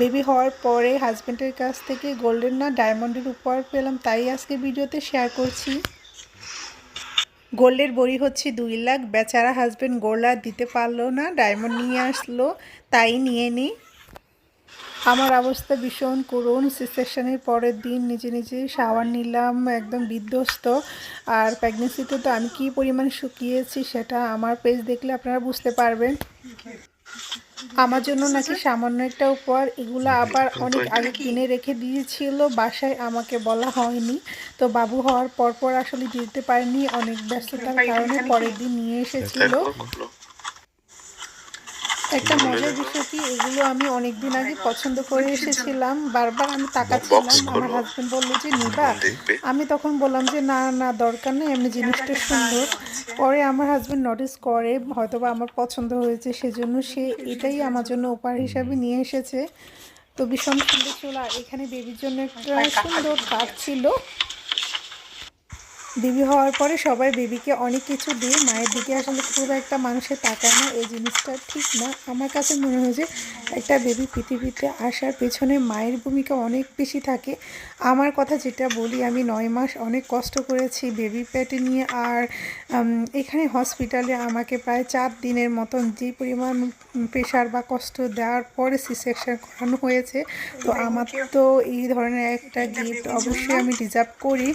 Baby হওয়ার পরে হাজব্যান্ডের কাছ থেকে গোল্ডেন না ডায়মন্ডের উপহার পেলাম, তাই আজকে ভিডিওতে শেয়ার করছি। গোল্ডের বড়ি হচ্ছে দুই লাখ, বেচারা হাজব্যান্ড গোল্ড আর দিতে পারল না, ডায়মন্ড নিয়ে আসলো, তাই নিয়ে নিই। আমার অবস্থা ভীষণ করুণ সিসেকশনের পরের দিন নিজে নিজে শাওয়ার নিলাম, একদম বিধ্বস্ত। আর প্রেগনেন্সিতে তো আমি কী পরিমাণ শুকিয়েছি সেটা আমার পেজ দেখলে আপনারা বুঝতে পারবেন। আমার জন্য নাকি সামান্য একটা উপহার এগুলো আবার অনেক আগে কিনে রেখে দিয়েছিল বাসায় আমাকে বলা হয়নি। তো বাবু হওয়ার পর পর আসলে দিতে পারেনি অনেক ব্যস্ততার কারণে পরের দিন নিয়ে এসেছিল। একটা মজার বিষয় কি এগুলো আমি অনেকদিন আগে পছন্দ করে এসেছিলাম বারবার আমি তাকাচ্ছিলাম আমার হাজবেন্ড বলল যে নিবা। আমি তখন বললাম যে না না দরকার নেই এমনি জিনিসটা সুন্দর। পরে আমার হাজবেন্ড নোটিস করে হয়তোবা আমার পছন্দ হয়েছে সেজন্য সে এটাই আমার জন্য উপহার হিসাবে নিয়ে এসেছে। তো ভীষণ সুন্দর ছিল। আর এখানে বেবির জন্য একটা সুন্দর কাজ ছিল। বেবি হওয়ার পরে সবাই বেবিকে অনেক কিছু দিয়ে মায়ের দিকে আসলে খুব একটা মানুষের তাকায় না এই জিনিসটা ঠিক না। আমার কাছে মনে হয় যে একটা বেবি পৃথিবীতে আসার পেছনে মায়ের ভূমিকা অনেক বেশি থাকে। আমার কথা যেটা বলি আমি নয় মাস অনেক কষ্ট করেছি বেবি পেটে নিয়ে আর এখানে হসপিটালে আমাকে প্রায় চার দিনের মতন যে পরিমাণ প্রেশার বা কষ্ট দেওয়ার পরে সি সেকশন করানো হয়েছে তো আমার তো এই ধরনের একটা গিফট অবশ্যই আমি ডিজার্ভ করি।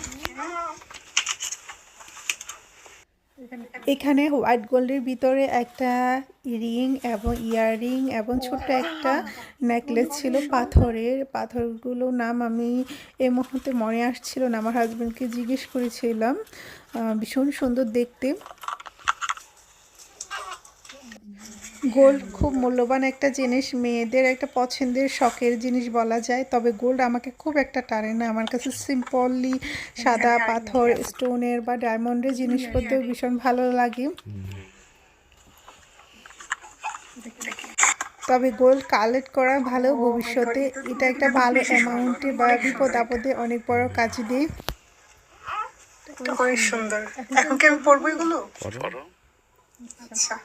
এখানে হোয়াইট গোল্ডের ভিতরে একটা রিং এবং ইয়াররিং এবং ছোট্ট একটা নেকলেস ছিল পাথরের। পাথরগুলো নাম আমি এ মুহূর্তে মনে আসছিল না। আমার হাজব্যান্ডকে জিজ্ঞেস করেছিলাম ভীষণ সুন্দর দেখতে। গোল্ড খুব মূল্যবান একটা জিনিস। মেয়েদের একটা পছন্দের শখের জিনিস বলা যায়। তবে গোল্ড আমাকে খুব একটা টানে না। আমার কাছে সিম্পলি সাদা পাথর স্টোনের বা ডায়মন্ডের জিনিসপত্র ভীষণ ভালো লাগে। তবে গোল্ড কালেক্ট করা ভালো। ভবিষ্যতে এটা একটা ভালো অ্যামাউন্টে বা বিপদ আপদে অনেক বড় কাজে দেয়। সুন্দর। এখন কি আমি পরবো এগুলো? আচ্ছা।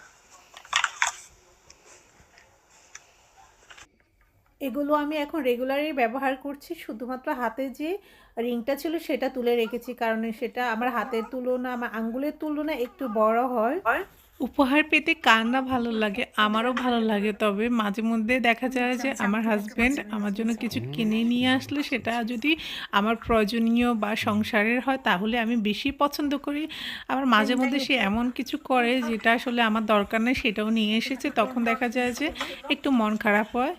এগুলো আমি এখন রেগুলারই ব্যবহার করছি শুধুমাত্র হাতে যে রিংটা ছিল সেটা তুলে রেখেছি কারণ সেটা আমার হাতের তুলনা আমার আঙ্গুলের তুলনা একটু বড় হয়। উপহার পেতে কার না ভালো লাগে? আমারও ভালো লাগে তবে মাঝে মধ্যে দেখা যায় যে আমার হাজব্যান্ড আমার জন্য কিছু কিনে নিয়ে আসলে সেটা যদি আমার প্রয়োজনীয় বা সংসারের হয় তাহলে আমি বেশি পছন্দ করি। আবার মাঝে মধ্যে সে এমন কিছু করে যেটা আসলে আমার দরকার নেই সেটাও নিয়ে এসেছে তখন দেখা যায় যে একটু মন খারাপ হয়।